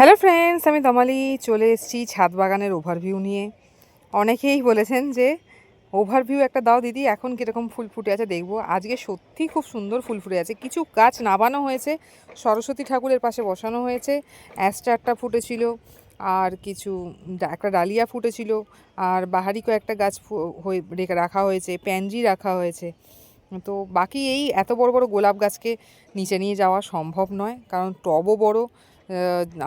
Hello friends আমি তমালি চলে এসেছি ছাদ বাগানের ওভারভিউ নিয়ে। অনেকেই বলেছেন যে ওভারভিউ একটা দাও দিদি, এখন কীরকম ফুল ফুটে আছে দেখব। আজকে সত্যি খুব সুন্দর ফুল ফুটে আছে। কিছু গাছ নাবানো হয়েছে, সরস্বতী ঠাকুরের পাশে বসানো হয়েছে, অ্যাস্টারটা ফুটেছিল, আর কিছু একটা ডালিয়া ফুটেছিল, আর বাহারি কয়েকটা গাছ হয়ে রেখে হয়েছে, প্যানজি রাখা হয়েছে। তো বাকি এই এত বড় বড় গোলাপ গাছকে নিচে নিয়ে যাওয়া সম্ভব নয়, কারণ টবও বড়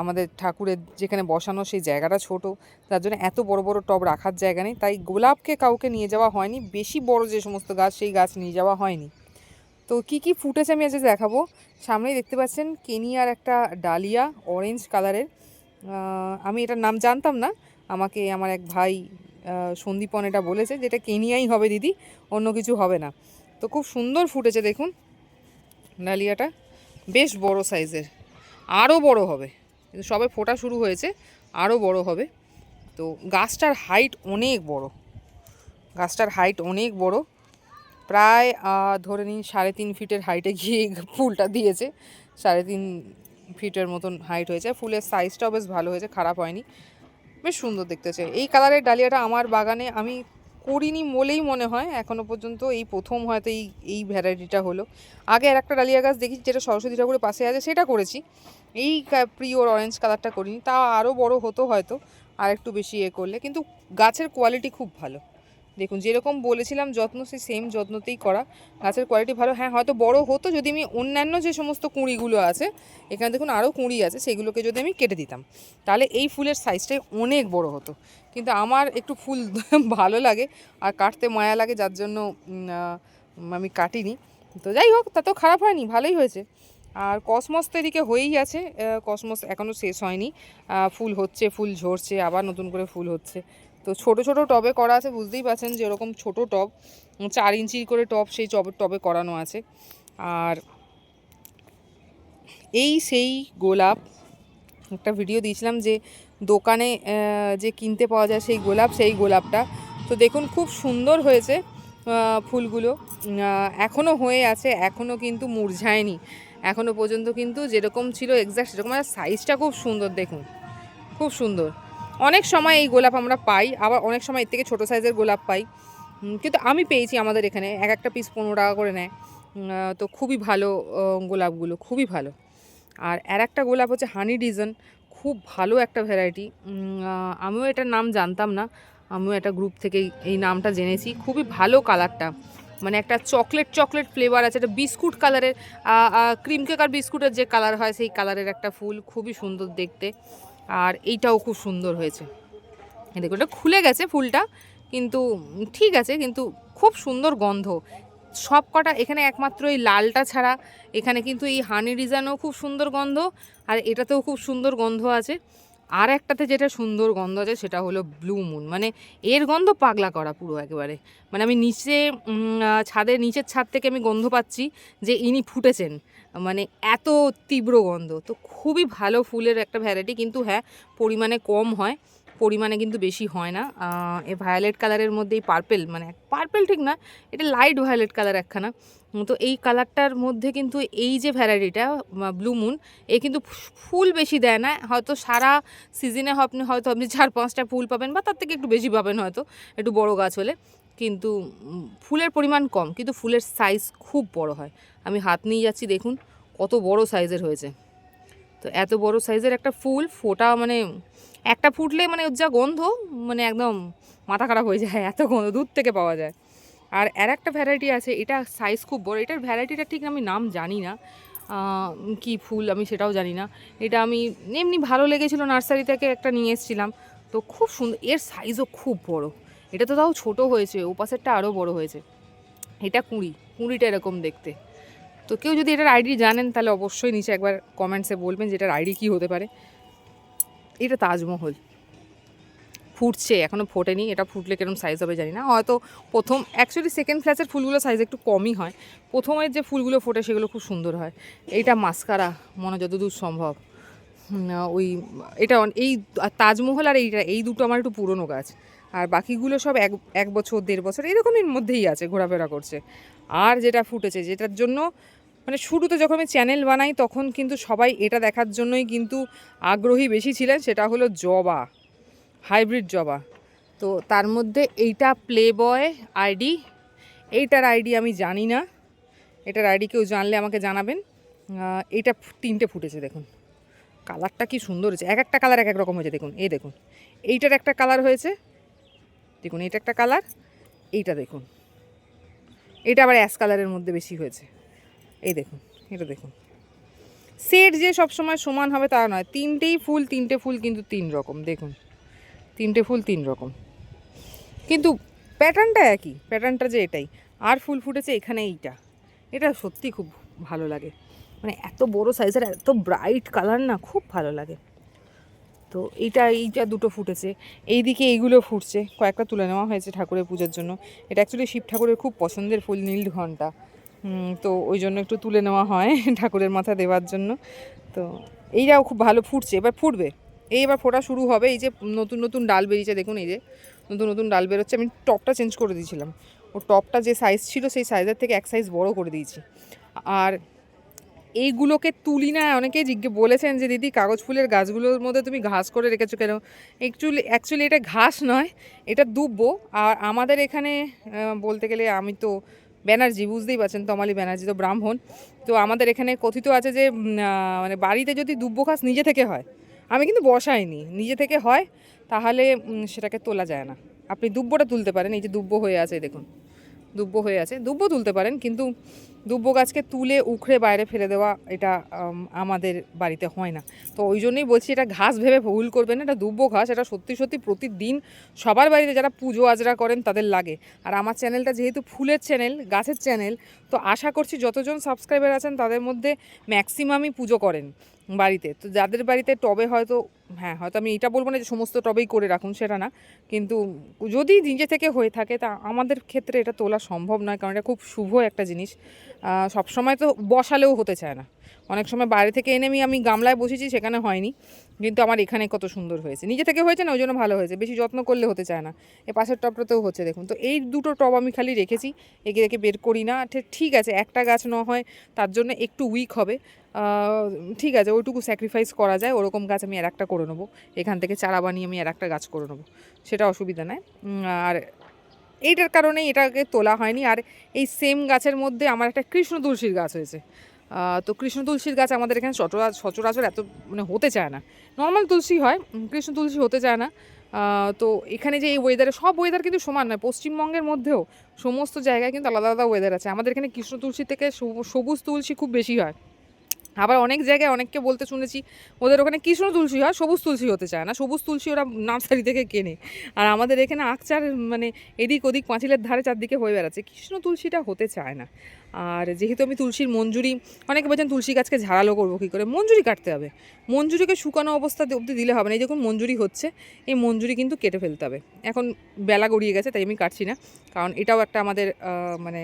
আমাদের ঠাকুরের যেখানে বসানো সেই জায়গাটা ছোট, তার জন্য এত বড় বড় টব রাখার জায়গা নেই। তাই গোলাপকে কাউকে নিয়ে যাওয়া হয়নি, বেশি বড় যে সমস্ত গাছ, সেই গাছ নিয়ে যাওয়া হয়নি। তো কি কি ফুটেছে আমি আজকে দেখাবো? সামনেই দেখতে পাচ্ছেন কেনিয়ার একটা ডালিয়া অরেঞ্জ কালারের আমি এটার নাম জানতাম না। আমাকে আমার এক ভাই সন্দীপন এটা বলেছে যেটা কেনিয়াই হবে দিদি, অন্য কিছু হবে না। তো খুব সুন্দর ফুটেছে দেখুন, ডালিয়াটা। বেশ বড় সাইজের আরও বড় হবে। কিন্তু সবে ফোটা শুরু হয়েছে আরও বড় হবে। তো গাছটার হাইট অনেক বড়। গাছটার হাইট অনেক বড়। প্রায় ধরে নিন সাড়ে তিন ফিটের হাইটে গিয়ে ফুলটা দিয়েছে। সাড়ে তিন ফিটের মতন হাইট হয়েছে। ফুলের সাইজটাও বেশ ভালো হয়েছে, খারাপ হয়নি। বেশ সুন্দর দেখতেছে এই কালারের ডালিয়াটা আমার বাগানে আমি করিনি বলেই মনে হয় এখনও পর্যন্ত এই প্রথম হয়তো এই এই ভ্যারাইটিটা হলো। আগে আর একটা ডালিয়া গাছ দেখি যেটা সরস্বতী ঠাকুরের পাশে আছে, সেটা করেছি। এই প্রিয় অরেঞ্জ কালারটা করিনি, তা আরও বড় হতো হয়তো, আর একটু বেশি এ করলে, কিন্তু গাছের কোয়ালিটি খুব ভালো। দেখুন, যেরকম বলেছিলাম, যত্ন সেই সেম যত্নতেই করা। গাছের কোয়ালিটি ভালো। হ্যাঁ হয়তো বড় হতো যদি আমি অন্যান্য যে সমস্ত কুঁড়িগুলো আছে, এখানে দেখুন আরও কুঁড়ি আছে, সেগুলোকে যদি আমি কেটে দিতাম, তাহলে এই ফুলের সাইজটাই অনেক বড় হতো। কিন্তু আমার একটু ফুল ভালো লাগে, আর কাটতে মায়া লাগে, যার জন্য আমি কাটিনি। তো যাই হোক তাতেও খারাপ হয়নি, ভালোই হয়েছে। আর কসমস তো এদিকে হয়েই আছে কসমস এখনও শেষ হয়নি। ফুল হচ্ছে, ফুল ঝরছে, আবার নতুন করে ফুল হচ্ছে। তো ছোট ছোট টবে করা আছে, বুঝতেই পারছেন যে এরকম ছোট টব চার ইঞ্চি করে টব সেই টবে টবে করানো আছে। আর এই সেই গোলাপ, একটা ভিডিও দিয়েছিলাম যে দোকানে যে কিনতে পাওয়া যায় সেই গোলাপ, সেই গোলাপটা। তো দেখুন খুব সুন্দর হয়েছে ফুলগুলো। এখনও হয়ে আছে এখনও কিন্তু মুরঝায়নি। এখনও পর্যন্ত কিন্তু যেরকম ছিল এক্স্যাক্ট সেরকম, আর সাইজটা খুব সুন্দর দেখুন। খুব সুন্দর। অনেক সময় এই গোলাপ আমরা পাই, আবার অনেক সময় এর থেকে ছোটো সাইজের গোলাপ পাই। কিন্তু আমি পেয়েছি আমাদের এখানে, এক একটা পিস পনেরো টাকা করে নেয়। তো খুবই ভালো গোলাপগুলো, খুবই ভালো। আর আর একটা গোলাপ হচ্ছে হানি ডিজন খুব ভালো একটা ভ্যারাইটি আমিও এটার নাম জানতাম না, আমিও একটা গ্রুপ থেকে এই- নামটা জেনেছি। খুবই ভালো কালারটা মানে একটা চকলেট চকলেট ফ্লেভার আছে, একটা বিস্কুট কালারের ক্রিম কেক আর বিস্কুটের যে কালার হয়, সেই কালারের একটা ফুল, খুবই সুন্দর দেখতে। আর এইটাও খুব সুন্দর হয়েছে। দেখুন এটা খুলে গেছে ফুলটা, কিন্তু ঠিক আছে, কিন্তু খুব সুন্দর গন্ধ। সব কটা, এখানে একমাত্র এই লালটা ছাড়া, এখানে কিন্তু এই হানি ডিজাইনও খুব সুন্দর গন্ধ, আর এটাতেও খুব সুন্দর গন্ধ আছে। আর একটাতে যেটা সুন্দর গন্ধ আছে, সেটা হলো ব্লু মুন মানে এর গন্ধ পাগলা করা পুরো একেবারে। মানে আমি নিচে ছাদের নিচের ছাদ থেকে আমি গন্ধ পাচ্ছি যে ইনি ফুটেছেন। মানে এত তীব্র গন্ধ। তো খুবই ভালো ফুলের একটা ভ্যারাইটি কিন্তু হ্যাঁ পরিমাণে কম হয়, পরিমাণে কিন্তু বেশি হয় না। এ ভায়োলেট কালারের মধ্যে এই পার্পেল মানে পার্পেল ঠিক না, এটা লাইট ভায়োলেট কালার একখানা। তো এই কালারটার মধ্যে কিন্তু এই যে ভ্যারাইটিটা ব্লু মুন এ কিন্তু ফুল বেশি দেয় না। হয়তো সারা সিজনে আপনি হয়তো আপনি চার পাঁচটা ফুল পাবেন বা তার থেকে একটু বেশি পাবেন হয়তো, একটু বড় গাছ হলে। কিন্তু ফুলের পরিমাণ কম, কিন্তু ফুলের সাইজ খুব বড় হয়। আমি হাত নিয়ে যাচ্ছি, দেখুন, কত বড় সাইজের হয়েছে। তো এত বড় সাইজের একটা ফুল, ফোটা মানে একটা ফুটলে মানে ওর যা গন্ধ মানে একদম মাথা খারাপ হয়ে যায়, এত গন্ধ, দূর থেকে পাওয়া যায়। আর আর একটা ভ্যারাইটি আছে, এটা সাইজ খুব বড়, এটার ভ্যারাইটিটা ঠিক আমি নাম জানি না। কি ফুল আমি সেটাও জানি না। এটা আমি এমনি ভালো লেগেছিল নার্সারি থেকে একটা নিয়ে এসেছিলাম। তো খুব সুন্দর এর সাইজও খুব বড়। এটা তো তাও ছোট হয়েছে, ও পাশেরটা আরও বড় হয়েছে। এটা কুঁড়ি, কুঁড়িটা এরকম দেখতে। তো কেউ যদি এটার আইডি জানেন, তাহলে অবশ্যই নিচে একবার কমেন্টসে বলবেন যে এটার আইডি কী হতে পারে। এটা তাজমহল। ফুটছে এখনও ফোটেনি। এটা ফুটলে কীরকম সাইজ হবে জানি না। হয়তো প্রথম অ্যাকচুয়ালি সেকেন্ড ক্লাসের ফুলগুলো সাইজ একটু কমই হয়। প্রথমের যে ফুলগুলো ফোটে, সেগুলো খুব সুন্দর হয়। এইটা মাস্কারা, মনে যতদূর সম্ভব। ওই, এটা এই তাজমহল আর এইটা, এই দুটো আমার একটু পুরনো গাছ। আর বাকিগুলো সব এক এক বছর, দেড় বছর এরকমের মধ্যেই আছে, ঘোরাফেরা করছে। আর যেটা ফুটেছে, যেটার জন্য মানে শুরুতে যখন আমি চ্যানেল বানাই, তখন কিন্তু সবাই এটা দেখার জন্যই কিন্তু আগ্রহী বেশি ছিলেন, সেটা হলো জবা হাইব্রিড জবা। তো তার মধ্যে এইটা প্লে বয় আইডি এইটার আইডি আমি জানি না। এটার আইডি কেউ জানলে আমাকে জানাবেন। এইটা তিনটে ফুটেছে, দেখুন। কালারটা কি সুন্দর হয়েছে। এক একটা কালার এক এক রকম হয়েছে, দেখুন। এই দেখুন। এইটার একটা কালার হয়েছে। দেখুন, এটা একটা কালার এইটা দেখুন। এটা আবার অ্যাশ কালারের মধ্যে বেশি হয়েছে। এই দেখুন, এটা দেখুন। সেট যে সব সময় সমান হবে তা নয়, তিনটেই ফুল, তিনটে ফুল কিন্তু তিন রকম, দেখুন। তিনটে ফুল, তিন রকম। কিন্তু প্যাটার্নটা একই প্যাটার্নটা যে এটাই। আর ফুল ফুটেছে এখানে এইটা। এটা সত্যি খুব ভালো লাগে। মানে এত বড় সাইজের এত ব্রাইট কালার না, খুব ভালো লাগে। তো এইটা এইটা দুটো ফুটেছে। এইদিকে এইগুলো ফুটছে। কয়েকটা তুলে নেওয়া হয়েছে ঠাকুরের পুজোর জন্য। এটা অ্যাকচুয়ালি শিব ঠাকুরের খুব পছন্দের ফুল, নীল ঘণ্টা তো ওই জন্য একটু তুলে নেওয়া হয় ঠাকুরের মাথা দেওয়ার জন্য। তো এইটাও খুব ভালো ফুটছে। এবার ফুটবে। এই এবার ফোটা শুরু হবে। এই যে নতুন নতুন ডাল বেরিয়েছে, দেখুন এই যে। নতুন নতুন ডাল বেরোচ্ছে। আমি টপটা চেঞ্জ করে দিয়েছিলাম। ও টপটা যে সাইজ ছিল, সেই সাইজের থেকে এক সাইজ বড় করে দিয়েছি। আর এইগুলোকে তুলি না, অনেকেই জিজ্ঞে, বলেছেন যে, দিদি, কাগজ ফুলের গাছগুলোর মধ্যে তুমি ঘাস করে রেখেছো কেন? অ্যাকচুয়ালি অ্যাকচুয়ালি এটা ঘাস নয়, এটা দুব্বো। আর আমাদের এখানে বলতে গেলে আমি তো ব্যানার্জি, বুঝতেই পারছেন, তমালি ব্যানার্জি তো ব্রাহ্মণ। তো আমাদের এখানে কথিত আছে যে মানে বাড়িতে যদি দুব্বো ঘাস নিজে থেকে হয়, আমি কিন্তু বসাইনি, নিজে থেকে হয়, তাহলে সেটাকে তোলা যায় না। আপনি দুব্বোটা তুলতে পারেন, এই যে দুব্বো হয়ে আছে, দেখুন। দুব্বো হয়ে আছে, দুব্বো তুলতে পারেন, কিন্তু দুব্বো গাছকে তুলে উখড়ে বাইরে ফেলে দেওয়া এটা আমাদের বাড়িতে হয় না। তো ওই জন্যই বলছি এটা ঘাস ভেবে ভুল করবেন না, এটা দুব্বো ঘাস, এটা সত্যি সত্যি প্রতিদিন সবার বাড়িতে যারা পুজো আজরা করেন তাদের লাগে। আর আমার চ্যানেলটা যেহেতু ফুলের চ্যানেল, গাছের চ্যানেল, তো আশা করছি যতজন সাবস্ক্রাইবার আছেন তাদের মধ্যে ম্যাক্সিমামই পুজো করেন বাড়িতে। তো যাদের বাড়িতে টবে হয়তো হ্যাঁ হয়তো আমি এটা বলব না যে সমস্ত টবেই করে রাখুন সেটা না, কিন্তু যদি নিজে থেকে হয়ে থাকে তা আমাদের ক্ষেত্রে এটা তোলা সম্ভব নয়, কারণ এটা খুব শুভ একটা জিনিস। আহ, সবসময় তো বসালেও হতে চায় না। অনেক সময় বাইরে থেকে এনে আমি আমি গামলায় বসেছি সেখানে হয়নি। কিন্তু আমার এখানে কত সুন্দর হয়েছে। নিজে থেকে হয়েছে না ওই জন্য ভালো হয়েছে। বেশি যত্ন করলে হতে চায় না। এ পাশের টবটাতেও হচ্ছে দেখুন। তো এই দুটো টব আমি খালি রেখেছি। একে রেখে বের করি না। ঠিক আছে একটা গাছ ন হয় তার জন্য একটু উইক হবে। ঠিক আছে ওইটুকু স্যাক্রিফাইস করা যায়। ওরকম গাছ আমি আর একটা করে নেব। এখান থেকে চারা বানিয়ে আমি আর একটা গাছ করে নেব। সেটা অসুবিধা নয় আর এইটার কারণেই এটাকে তোলা হয়নি। আর এই সেম গাছের মধ্যে আমার একটা কৃষ্ণ তুলসীর গাছ হয়েছে। তো কৃষ্ণ তুলসীর গাছ আমাদের এখানে সচরাচর এত মানে হতে চায় না। নর্মাল তুলসী হয় কৃষ্ণ তুলসী হতে চায় না। তো এখানে যে এই ওয়েদারে সব ওয়েদার কিন্তু সমান নয়, পশ্চিমবঙ্গের মধ্যেও সমস্ত জায়গায় কিন্তু আলাদা আলাদা ওয়েদার আছে। আমাদের এখানে কৃষ্ণ তুলসী থেকে সবুজ তুলসী খুব বেশি হয়। আবার অনেক জায়গায় অনেককে বলতে শুনেছি, ওদের ওখানে কৃষ্ণ তুলসী হয়, সবুজ তুলসী হতে চায় না, সবুজ তুলসী ওরা নার্সারি থেকে কেনে। আর আমাদের এখানে আকচার মানে এদিক ওদিক পাঁচিলের ধারে চারদিকে হয়ে বেড়াচ্ছে, কৃষ্ণ তুলসীটা হতে চায় না। আর যেহেতু আমি তুলসীর মঞ্জুরি, অনেকে বলছেন তুলসী গাছকে ঝাড়ালো করব কী করে? মঞ্জুরি কাটতে হবে। মঞ্জুরিকে শুকানো অবস্থা অবধি দিলে হবে না। এই যখন মঞ্জুরি হচ্ছে, এই মঞ্জুরি কিন্তু কেটে ফেলতে হবে। এখন বেলা গড়িয়ে গেছে, তাই আমি কাটছি না। কারণ এটাও একটা আমাদের মানে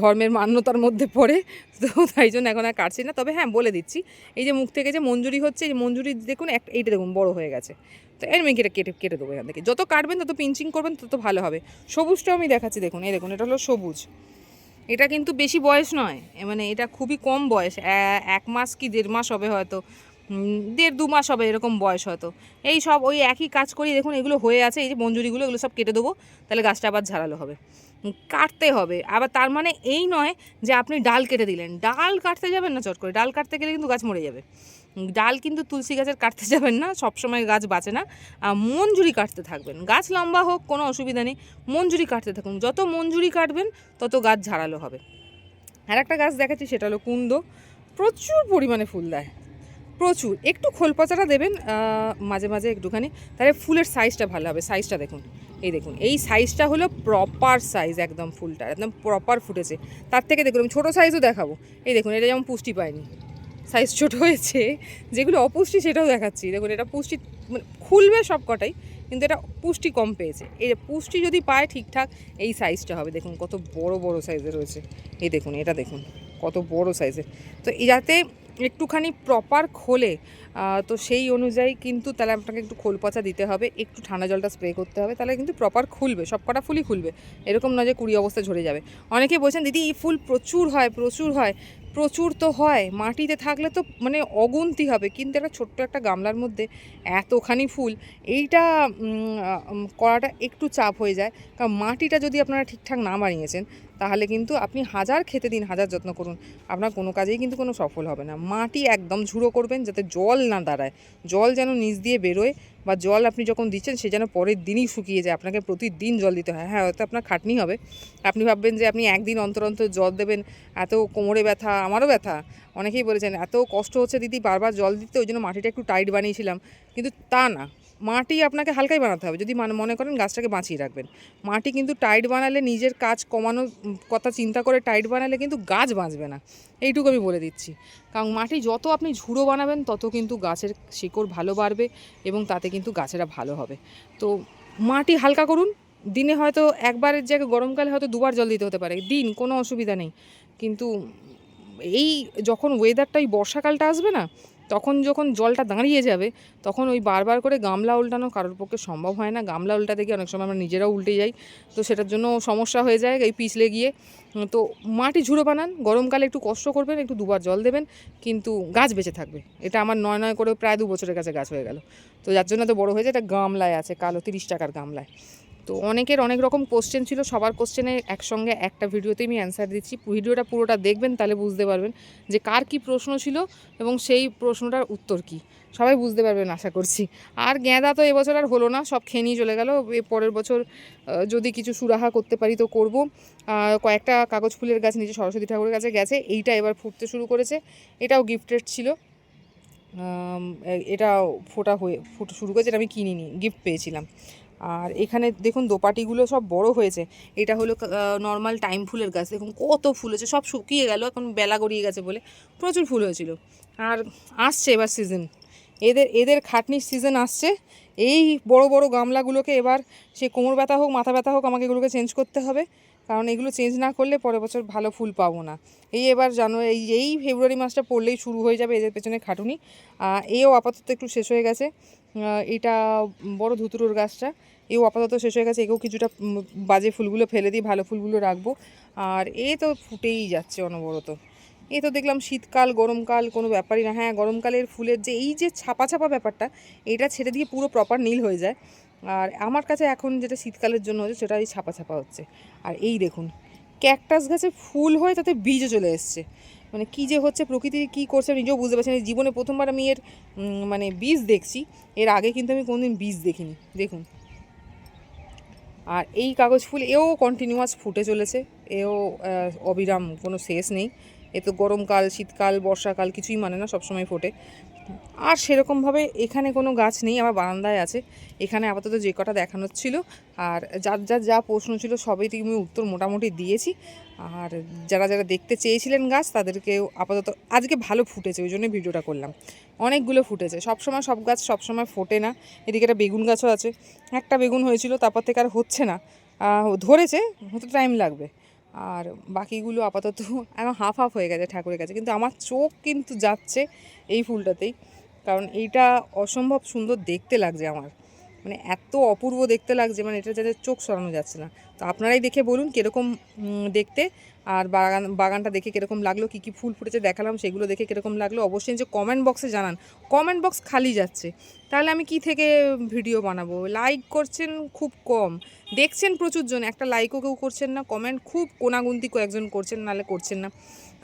ধর্মের মান্যতার মধ্যে পড়ে, তো তাই জন্য এখন আর কাটছি না। তবে হ্যাঁ বলে দিচ্ছি, এই যে মুখ থেকে যে মঞ্জুরি হচ্ছে, এই মঞ্জুরি দেখুন, এক, এইটা দেখুন, বড় হয়ে গেছে। তো এর মেয়ে কেটে কেটে কেটে দেবো এখান থেকে। যত কাটবেন, তত পিঞ্চিং করবেন, তত ভালো হবে। সবুজটাও আমি দেখাচ্ছি, দেখুন, এই দেখুন, এটা হলো সবুজ। এটা কিন্তু বেশি বয়স নয় মানে এটা খুবই কম বয়স এক মাস কি দেড় মাস হবে হয়তো দেড় দু মাস হবে এরকম বয়স হয়তো। এই সব, ওই একই কাজ করি দেখুন, এগুলো হয়ে আছে, এই যে মঞ্জুরিগুলো, এগুলো সব কেটে দেবো, তাহলে গাছটা আবার ঝাড়ালো হবে। কাটতে হবে। আবার তার মানে এই নয় যে আপনি ডাল কেটে দিলেন। ডাল কাটতে যাবেন না চট করে। ডাল কাটতে গেলে কিন্তু গাছ মরে যাবে। ডাল কিন্তু তুলসী গাছের কাটতে যাবেন না। সবসময় গাছ বাঁচে না। আহ, মঞ্জুরি কাটতে থাকবেন। গাছ লম্বা হোক কোনো অসুবিধা নেই। মঞ্জুরি কাটতে থাকুন। যত মঞ্জুরি কাটবেন তত গাছ ঝাড়ালো হবে। আর একটা গাছ দেখাচ্ছি সেটা হলো কুন্দ প্রচুর পরিমাণে ফুল দেয়। প্রচুর। একটু খোলপাচাটা দেবেন মাঝে মাঝে একটুখানি। তাহলে ফুলের সাইজটা ভালো হবে। সাইজটা দেখুন। এই দেখুন, এই সাইজটা হলো প্রপার সাইজ একদম ফুলটা, একদম প্রপার ফুটেছে। তার থেকে দেখুন, আমি ছোটো সাইজও দেখাবো। এই দেখুন, এটা যেমন পুষ্টি পায়নি। সাইজ ছোট হয়েছে, যেগুলো অপুষ্টি সেটাও দেখাচ্ছি। দেখুন, এটা পুষ্টি মানে খুলবে সব কটাই, কিন্তু এটা পুষ্টি কম পেয়েছে। এই পুষ্টি যদি পায় ঠিকঠাক, এই সাইজটা হবে। দেখুন, কত বড় বড় সাইজের রয়েছে। এই দেখুন, এটা দেখুন, কত বড় সাইজের তো যাতে একটুখানি প্রপার খোলে তো সেই অনুযায়ী কিন্তু তাহলে আপনাকে একটু খোল পচা দিতে হবে, একটু ঠান্ডা জলটা স্প্রে করতে হবে, তাহলে কিন্তু প্রপার খুলবে, সব কটা ফুলই খুলবে, এরকম নয় যে কুড়ি অবস্থা ঝরে যাবে। অনেকে বলছেন, দিদি, এই ফুল প্রচুর হয় প্রচুর হয়। প্রচুর তো হয়, মাটিতে থাকলে তো মানে অগুন্তি হবে, কিন্তু একটা ছোট্ট একটা গামলার মধ্যে এতখানি ফুল, এইটা করাটা একটু চাপ হয়ে যায়, কারণ মাটিটা যদি আপনারা ঠিকঠাক না বানিয়েছেন তাহলে কিন্তু আপনি হাজার খেতে দিন, হাজার যত্ন করুন। আপনার কোনো কাজেই কিন্তু কোনো সফল হবে না। মাটি একদম ঝুড়ো করবেন যাতে জল না দাঁড়ায়। জল যেন নিচ দিয়ে বেরোয় বা জল আপনি যখন দিচ্ছেন, সে যেন পরের দিনই শুকিয়ে যায়। আপনাকে প্রতিদিন জল দিতে হয়। হ্যাঁ হয়তো আপনার খাটনি হবে। আপনি ভাববেন যে আপনি একদিন অন্তর অন্তর জল দেবেন, এত কোমরে ব্যথা, আমারও ব্যথা। অনেকেই বলেছেন, এত কষ্ট হচ্ছে দিদি বারবার জল দিতে, ওই জন্য মাটিটা একটু টাইট বানিয়েছিলাম। কিন্তু তা না। মাটি আপনাকে হালকাই বানাতে হবে। যদি মানে করেন গাছটাকে বাঁচিয়ে রাখবেন। মাটি কিন্তু টাইট বানালে নিজের কাজ কমানোর কথা চিন্তা করে টাইট বানালে কিন্তু গাছ বাঁচবে না। এইটুকু আমি বলে দিচ্ছি। কারণ মাটি যত আপনি ঝুড়ো বানাবেন, তত কিন্তু গাছের শিকড় ভালো বাড়বে এবং তাতে কিন্তু গাছেরা ভালো হবে। তো মাটি হালকা করুন। দিনে হয়তো একবারের জায়গায় গরমকালে হয়তো দুবার জল দিতে হতে পারে। দিন কোনো অসুবিধা নেই। কিন্তু এই যখন ওয়েদারটা এই বর্ষাকালটা আসবে না তখন যখন জলটা দাঁড়িয়ে যাবে, তখন ওই বারবার করে গামলা উল্টানো কারোর পক্ষে সম্ভব হয় না। গামলা উল্টাতে গিয়ে অনেক সময় আমরা নিজেরাও উল্টে যাই। তো সেটার জন্য সমস্যা হয়ে যায় এই পিছলে গিয়ে। তো মাটি ঝুড়ো বানান, গরমকালে একটু কষ্ট করবেন, একটু দুবার জল দেবেন, কিন্তু গাছ বেঁচে থাকবে। এটা আমার নয় নয় করে প্রায় দু বছরের কাছে গাছ হয়ে গেল। তো যার জন্য তো বড় হয়েছে এটা গামলায় আছে, কালো তিরিশ টাকার গামলায়। তো অনেকের অনেক রকম কোশ্চেন ছিল, সবার কোশ্চেনে একসঙ্গে একটা ভিডিওতেই আমি অ্যান্সার দিচ্ছি। ভিডিওটা পুরোটা দেখবেন, তাহলে বুঝতে পারবেন যে কার কি প্রশ্ন ছিল এবং সেই প্রশ্নটার উত্তর কি। সবাই বুঝতে পারবেন, আশা করছি। আর গেঁদা তো এবছর আর হলো না, সব খেয়ে চলে গেল। এ পরের বছর যদি কিছু সুরাহা করতে পারি তো করব। কয়েকটা কাগজ ফুলের গাছ নিচে সরস্বতী ঠাকুরের কাছে গেছে, এইটা এবার ফুটতে শুরু করেছে। এটাও গিফটেড ছিল। এটা ফোটা হয়ে, ফুট শুরু করেছে, এটা আমি কিনিনি গিফট পেয়েছিলাম। আর এখানে দেখুন দোপাটিগুলো সব বড় হয়েছে। এটা হলো নর্মাল টাইম ফুলের গাছ। দেখুন কত ফুল হয়েছে, সব শুকিয়ে গেল, এখন বেলা গড়িয়ে গেছে বলে প্রচুর ফুল হয়েছিল। আর আসছে এবার সিজন এদের এদের খাটনির সিজন আসছে। এই বড় বড় গামলাগুলোকে এবার সে কোমর ব্যথা হোক, মাথা ব্যথা হোক, আমাকে এগুলোকে চেঞ্জ করতে হবে। কারণ এগুলো চেঞ্জ না করলে পরের বছর ভালো ফুল পাবো না। এই এবার জানুয়ারি, এই ফেব্রুয়ারি মাসটা পড়লেই শুরু হয়ে যাবে এদের পেছনে খাটুনি। এও আপাতত একটু শেষ হয়ে গেছে। এটা বড় ধুতুরোর গাছটা। এও আপাতত শেষ হয়ে গেছে, একেও কিছুটা বাজে ফুলগুলো ফেলে দিই ভালো ফুলগুলো রাখব। আর এ তো ফুটেই যাচ্ছে অনবরত। এ তো দেখলাম শীতকাল, গরমকাল, কোনো ব্যাপারই না। হ্যাঁ গরমকালের ফুলের যে এই যে ছাপা ছাপা ব্যাপারটা, এটা ছেড়ে দিয়ে পুরো প্রপার নীল হয়ে যায়। আর আমার কাছে এখন যেটা শীতকালের জন্য হচ্ছে, সেটা এই ছাপা ছাপা হচ্ছে। আর এই দেখুন ক্যাকটাস গাছে ফুল হয়ে তাতে বীজও চলে এসছে। মানে কী যে হচ্ছে প্রকৃতি কী করছে নিজেও বুঝতে পারছি না। জীবনে প্রথমবার আমি এর মানে বীজ দেখছি, এর আগে কিন্তু আমি কোনোদিন বীজ দেখিনি। দেখুন। আর এই কাগজ ফুল, এও কন্টিনিউয়াস ফুটে চলেছে। এও অবিরাম কোনো শেষ নেই। এ তো গরমকাল, শীতকাল, বর্ষাকাল কিছুই মানে না, সবসময় ফোটে। আর সেরকমভাবে এখানে কোনো গাছ নেই, আমার বারান্দায় আছে। এখানে আপাতত যে কটা দেখানো ছিল, আর যার যার যা প্রশ্ন ছিল সবই আমি উত্তর মোটামুটি দিয়েছি। আর যারা যারা দেখতে চেয়েছিলেন গাছ, তাদেরকেও আপাতত আজকে ভালো ফুটেছে, ওই জন্যই ভিডিওটা করলাম। অনেকগুলো ফুটেছে, সবসময় সব গাছ সবসময় ফোটে না। এদিকে একটা বেগুন গাছও আছে, একটা বেগুন হয়েছিল, তারপর থেকে আর হচ্ছে না। ধরেছে হতে টাইম লাগবে। আর বাকিগুলো আপাতত এখন হাফ হাফ হয়ে গেছে ঠাকুরের কাছে। কিন্তু আমার চোখ কিন্তু যাচ্ছে এই ফুলটাতেই। কারণ এইটা অসম্ভব সুন্দর দেখতে লাগছে আমার। মানে এত অপূর্ব দেখতে লাগছে মানে এটা যাতে চোখ সরানো যাচ্ছে না। তো আপনারাই দেখে বলুন কীরকম দেখতে, আর বাগান, বাগানটা দেখে কীরকম লাগল, কী কী ফুল ফুটেছে দেখালাম, সেগুলো দেখে কীরকম লাগল, অবশ্যই যে কমেন্ট বক্সে জানান। কমেন্ট বক্স খালি যাচ্ছে। তাহলে আমি কি থেকে ভিডিও বানাবো? লাইক করছেন খুব কম। দেখছেন প্রচুর জন, একটা লাইকও কেউ করছেন না কমেন্ট খুব কোনাগুন্তি কয়েকজন করছেন, নাহলে করছেন না।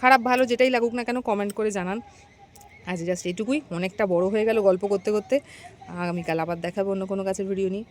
খারাপ ভালো যেটাই লাগুক না কেন কমেন্ট করে জানান। আজ জাস্ট এটুকুই অনেকটা বড় হয়ে গেল গল্প করতে করতে। আগামীকাল আবার দেখাবো অন্য কোনো গাছের ভিডিও নিয়ে।